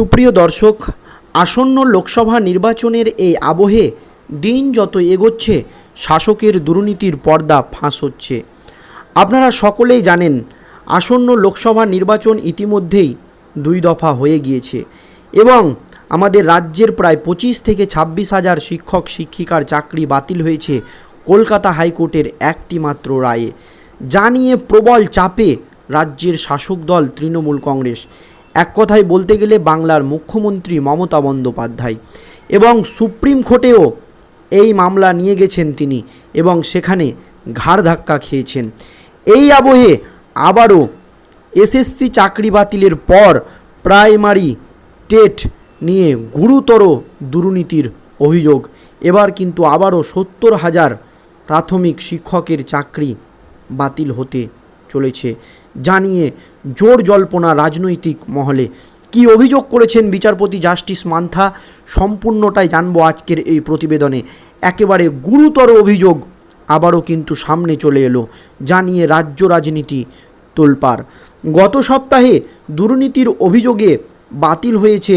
সুপ্রিয় দর্শক, আসন্ন লোকসভা নির্বাচনের এই আবহে দিন যত এগোচ্ছে, শাসকের দুর্নীতির পর্দা ফাঁস হচ্ছে। আপনারা সকলেই জানেন, আসন্ন লোকসভা নির্বাচন ইতিমধ্যেই দুই দফা হয়ে গিয়েছে এবং আমাদের রাজ্যের প্রায় পঁচিশ থেকে ছাব্বিশ হাজার শিক্ষক, শিক্ষিকার চাকরি বাতিল হয়েছে কলকাতা হাইকোর্টের একটি মাত্র রায়ে। যা নিয়ে প্রবল চাপে রাজ্যের শাসক দল তৃণমূল কংগ্রেস। এক কথায় বলতে গেলে বাংলার মুখ্যমন্ত্রী মমতা বন্দ্যোপাধ্যায়। এবং সুপ্রিম কোর্টেও এই মামলা নিয়ে গেছেন তিনি এবং সেখানে ঘাড় ধাক্কা খেয়েছেন। এই আবহে আবারও এসএসসি চাকরি বাতিলের পর প্রাইমারি টেট নিয়ে গুরুতর দুর্নীতির অভিযোগ। এবার কিন্তু আবারও সত্তর হাজার প্রাথমিক শিক্ষকের চাকরি বাতিল হতে চলেছে। জানিয়ে জোর জল্পনা রাজনৈতিক মহলে। কি অভিযোগ করেছেন বিচারপতি জাস্টিস মান্থা? সম্পূর্ণটাই জানব আজকের এই প্রতিবেদনে। একেবারে গুরুতর অভিযোগ আবারও কিন্তু সামনে চলে এলো, জানিয়ে রাজ্য রাজনীতি তোলপাড় গত সপ্তাহে দুর্নীতির অভিযোগে বাতিল হয়েছে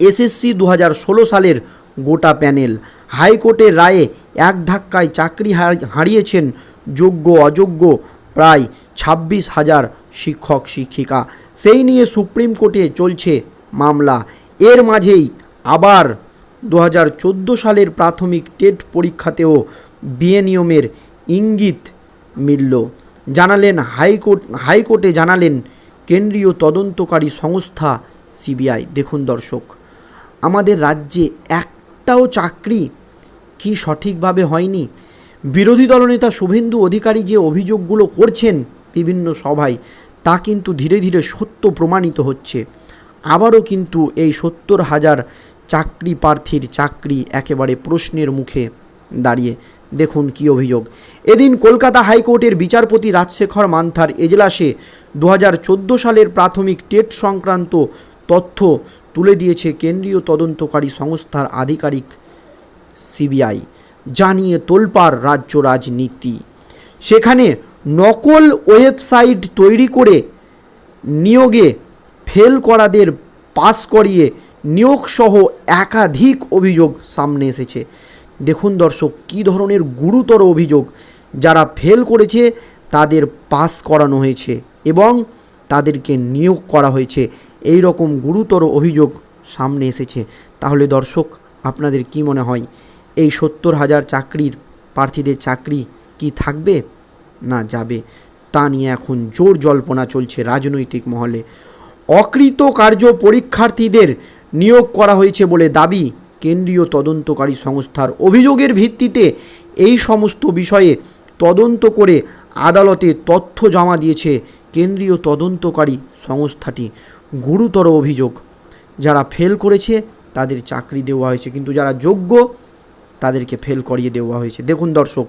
এসএসসি দু ষোলো সালের গোটা প্যানেল। হাইকোর্টের রায়ে এক ধাক্কায় চাকরি হারিয়েছেন যোগ্য অযোগ্য প্রায় ছাব্বিশ হাজার শিক্ষক, শিক্ষিকা। সেই নিয়ে সুপ্রিম কোর্টে চলছে মামলা। এর মাঝেই আবার দু হাজার চোদ্দ সালের প্রাথমিক টেট পরীক্ষাতেও বিয়ে নিয়মের ইঙ্গিত মিলল। জানালেন হাইকোর্ট, হাইকোর্টে জানালেন কেন্দ্রীয় তদন্তকারী সংস্থা সিবিআই। দেখুন দর্শক, আমাদের রাজ্যে একটাও চাকরি কি সঠিকভাবে হয়নি? বিরোধী দলনেতা শুভেন্দু অধিকারী যে অভিযোগগুলো করছেন বিভিন্ন সভায়, তা কিন্তু ধীরে ধীরে সত্য প্রমাণিত হচ্ছে। আবারও কিন্তু এই সত্তর হাজার চাকরি প্রার্থীর চাকরি একেবারে প্রশ্নের মুখে দাঁড়িয়ে। দেখুন কি অভিযোগ। এদিন কলকাতা হাইকোর্টের বিচারপতি রাজশেখর মান্থার এজলাসে দু হাজার চোদ্দ সালের প্রাথমিক টেট সংক্রান্ত তথ্য তুলে দিয়েছে কেন্দ্রীয় তদন্তকারী সংস্থার আধিকারিক সিবিআই। জানিয়ে তোলপাড় রাজ্য রাজনীতি। সেখানে নকল ওয়েবসাইট তৈরি করে নিয়োগে ফেল করাদের পাস করিয়ে নিয়োগসহ একাধিক অভিযোগ সামনে এসেছে। দেখুন দর্শক, কী ধরনের গুরুতর অভিযোগ যারা ফেল করেছে, তাদের পাস করানো হয়েছে এবং তাদেরকে নিয়োগ করা হয়েছে। এই রকম গুরুতর অভিযোগ সামনে এসেছে। তাহলে দর্শক, আপনাদের কি মনে হয়? এই সত্তর হাজার চাকরির প্রার্থীদের চাকরি কি থাকবে? না, যাবে। তা নিয়ে এখন জোর জল্পনা চলছে রাজনৈতিক মহলে। অকৃত কার্য পরীক্ষার্থীদের নিয়োগ করা হয়েছে বলে দাবি কেন্দ্রীয় তদন্তকারী সংস্থার অভিযোগের ভিত্তিতে এই সমস্ত বিষয়ে তদন্ত করে আদালতে তথ্য জমা দিয়েছে কেন্দ্রীয় তদন্তকারী সংস্থাটি। গুরুতর অভিযোগ। যারা ফেল করেছে তাদের চাকরি দেওয়া হয়েছে। কিন্তু যারা যোগ্য তাদেরকে ফেল করিয়ে দেওয়া হয়েছে। দেখুন দর্শক,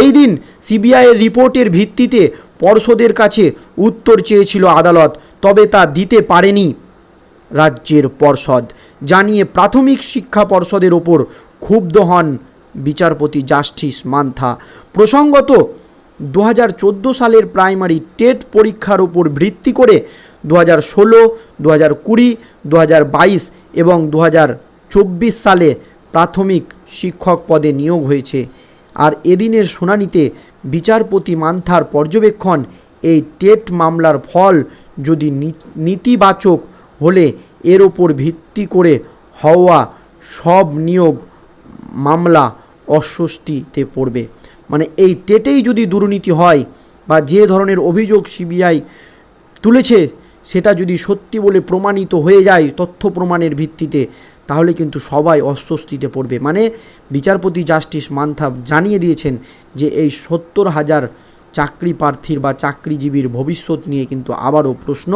এই দিন সিবিআইয়ের রিপোর্টের ভিত্তিতে পর্ষদের কাছে উত্তর চেয়েছিল আদালত, তবে তা দিতে পারেনি রাজ্যের পর্ষদ। জানিয়ে প্রাথমিক শিক্ষা পর্ষদের ওপর ক্ষুব্ধ হন বিচারপতি জাস্টিস মান্থা। প্রসঙ্গত দু হাজার চোদ্দ সালের প্রাইমারি টেট পরীক্ষার উপর ভিত্তি করে দু হাজার ষোলো দু হাজার কুড়ি দু হাজার বাইশ এবং দু হাজার চব্বিশ সালে প্রাথমিক শিক্ষক পদে নিয়োগ হয়েছে। আর এদিনের শুনানিতে বিচারপতি মান্থার পর্যবেক্ষণ, এই টেট মামলার ফল যদি নীতিবাচক হলে এর ওপর ভিত্তি করে হওয়া সব নিয়োগ মামলা অস্বস্তিতে পড়বে। মানে এই টেটেই যদি দুর্নীতি হয় বা যে ধরনের অভিযোগ সিবিআই তুলেছে, সেটা যদি সত্যি বলে প্রমাণিত হয়ে যায় তথ্য প্রমাণের ভিত্তিতে তাহলে কিন্তু সবাই অস্বস্তিতে পড়বে। মানে বিচারপতি জাস্টিস মান্থা জানিয়ে দিয়েছেন যে এই সত্তর হাজার চাকরি প্রার্থীর বা চাকরিজীবীর ভবিষ্যৎ নিয়ে কিন্তু আবারও প্রশ্ন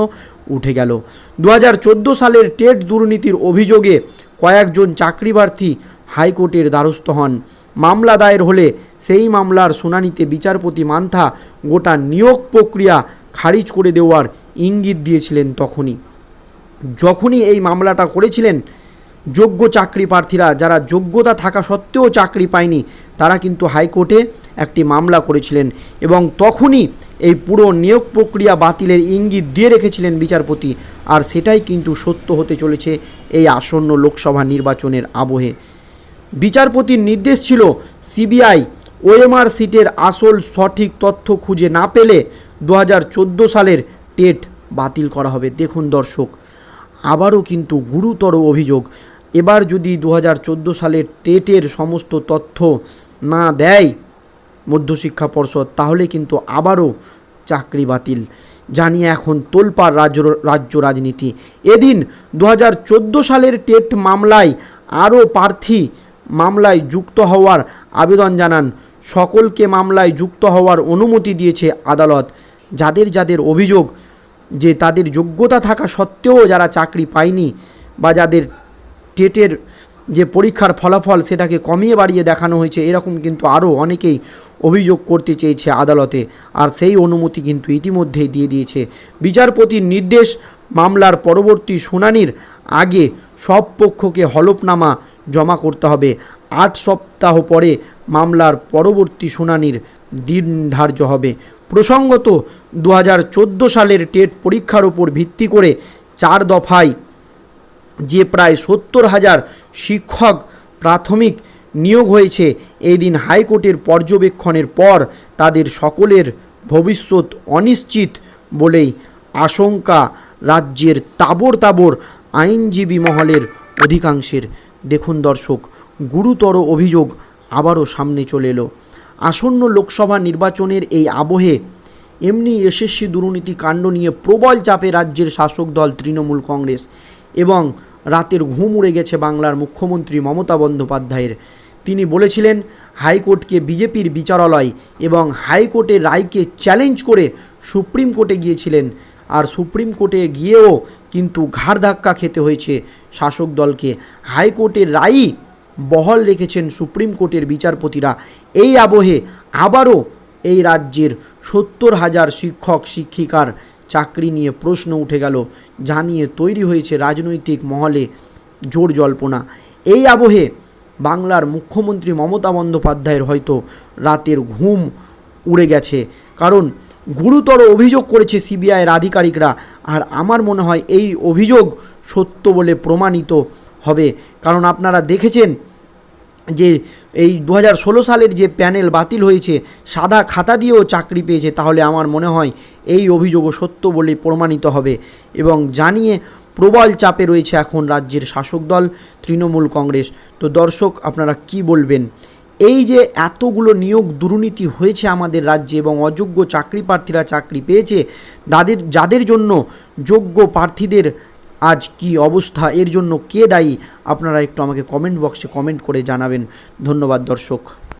উঠে গেল। দু হাজার চোদ্দ সালের টেট দুর্নীতির অভিযোগে কয়েকজন চাকরি প্রার্থী হাইকোর্টের দ্বারস্থ হন। মামলা দায়ের হলে সেই মামলার শুনানিতে বিচারপতি মান্থা গোটা নিয়োগ প্রক্রিয়া খারিজ করে দেওয়ার ইঙ্গিত দিয়েছিলেন তখনই। যখনই এই মামলাটা করেছিলেন যোগ্য চাকরি প্রার্থীরা, যারা যোগ্যতা থাকা সত্ত্বেও চাকরি পায়নি, তারা কিন্তু হাইকোর্টে একটি মামলা করেছিলেন এবং তখনই এই পুরো নিয়োগ প্রক্রিয়া বাতিলের ইঙ্গিত দিয়ে রেখেছিলেন বিচারপতি। আর সেটাই কিন্তু সত্য হতে চলেছে এই আসন্ন লোকসভা নির্বাচনের আবহে। বিচারপতির নির্দেশ ছিল, সিবিআই ওএমআর সিটের আসল সঠিক তথ্য খুঁজে না পেলে দু হাজার চোদ্দ সালের টেট বাতিল করা হবে। দেখুন দর্শক, আবারও কিন্তু গুরুতর অভিযোগ এবার যদি দু হাজার চোদ্দ সালের টেটের সমস্ত তথ্য না দেয় মধ্যশিক্ষা পর্ষদ, তাহলে কিন্তু আবারও চাকরি বাতিল। জানিয়ে এখন তোলপাড় রাজ্য রাজ্য রাজনীতি। এদিন দু হাজার চোদ্দ সালের টেট মামলায় আরও প্রার্থী মামলায় যুক্ত হওয়ার আবেদন জানান। সকলকে মামলায় যুক্ত হওয়ার অনুমতি দিয়েছে আদালত। যাদের যাদের অভিযোগ যে তাদের যোগ্যতা থাকা সত্ত্বেও যারা চাকরি পায়নি বা যাদের টেটের যে পরীক্ষার ফলাফল সেটাকে কমিয়ে বাড়িয়ে দেখানো হয়েছে, এরকম কিন্তু আরও অনেকেই অভিযোগ করতে চেয়েছে আদালতে। আর সেই অনুমতি কিন্তু ইতিমধ্যেই দিয়ে দিয়েছে। বিচারপতির নির্দেশ মামলার পরবর্তী শুনানির আগে সব পক্ষকে হলফনামা জমা করতে হবে। আট সপ্তাহ পরে মামলার পরবর্তী শুনানির দিন ধার্য হবে। প্রসঙ্গত দু হাজার চোদ্দ সালের টেট পরীক্ষার উপর ভিত্তি করে চার দফায় যে প্রায় সত্তর হাজার শিক্ষক প্রাথমিক নিয়োগ হয়েছে, এই দিন হাইকোর্টের পর্যবেক্ষণের পর তাদের সকলের ভবিষ্যৎ অনিশ্চিত বলেই আশঙ্কা রাজ্যের তাবর তাবর আইনজীবী মহলের অধিকাংশের। দেখুন দর্শক, গুরুতর অভিযোগ আবারও সামনে চলে এলো। আসন্ন লোকসভা নির্বাচনের এই আবহে এমনি এসএসসি দুর্নীতি কাণ্ড নিয়ে প্রবল চাপে রাজ্যের শাসক দল তৃণমূল কংগ্রেস এবং রাতের ঘুম উড়ে গেছে বাংলার মুখ্যমন্ত্রী মমতা বন্দ্যোপাধ্যায়ের। তিনি বলেছিলেন, হাইকোর্টকে বিজেপির বিচারালয় এবং হাইকোর্টের রায়কে চ্যালেঞ্জ করে সুপ্রিম কোর্টে গিয়েছিলেন। আর সুপ্রিম কোর্টে গিয়েও কিন্তু ঘাড় ধাক্কা খেতে হয়েছে শাসক দলকে। হাইকোর্টের রায়ই বহল রেখেছেন সুপ্রিম কোর্টের বিচারপতিরা। এই আবহে আবারও এই রাজ্যের সত্তর হাজার শিক্ষক, শিক্ষিকার চাকরি নিয়ে প্রশ্ন উঠে গেল যা নিয়ে তৈরি হয়েছে রাজনৈতিক মহলে জোর জল্পনা। এই আবহে বাংলার মুখ্যমন্ত্রী মমতা বন্দ্যোপাধ্যায়ের হয়তো রাতের ঘুম উড়ে গেছে। কারণ গুরুতর অভিযোগ করেছে সিবিআইয়ের আধিকারিকরা, আর আমার মনে হয় এই অভিযোগ সত্য বলে প্রমাণিত হবে। কারণ আপনারা দেখেছেন যে এই দু হাজার ষোলো সালের যে প্যানেল বাতিল হয়েছে, সাদা খাতা দিয়েও চাকরি পেয়েছে, তাহলে আমার মনে হয় এই অভিযোগও সত্য বলে প্রমাণিত হবে। এবং জানিয়ে প্রবল চাপে রয়েছে এখন রাজ্যের শাসক দল, তৃণমূল কংগ্রেস। তো দর্শক, আপনারা কি বলবেন? এই যে এতগুলো নিয়োগ দুর্নীতি হয়েছে আমাদের রাজ্যে এবং অযোগ্য চাকরি প্রার্থীরা চাকরি পেয়েছে, তাদের, যাদের জন্য যোগ্য প্রার্থীদের আজ কি অবস্থা, এর জন্য কে দায়ী? আপনারা একটু আমাকে কমেন্ট বক্সে কমেন্ট করে জানাবেন। ধন্যবাদ দর্শক।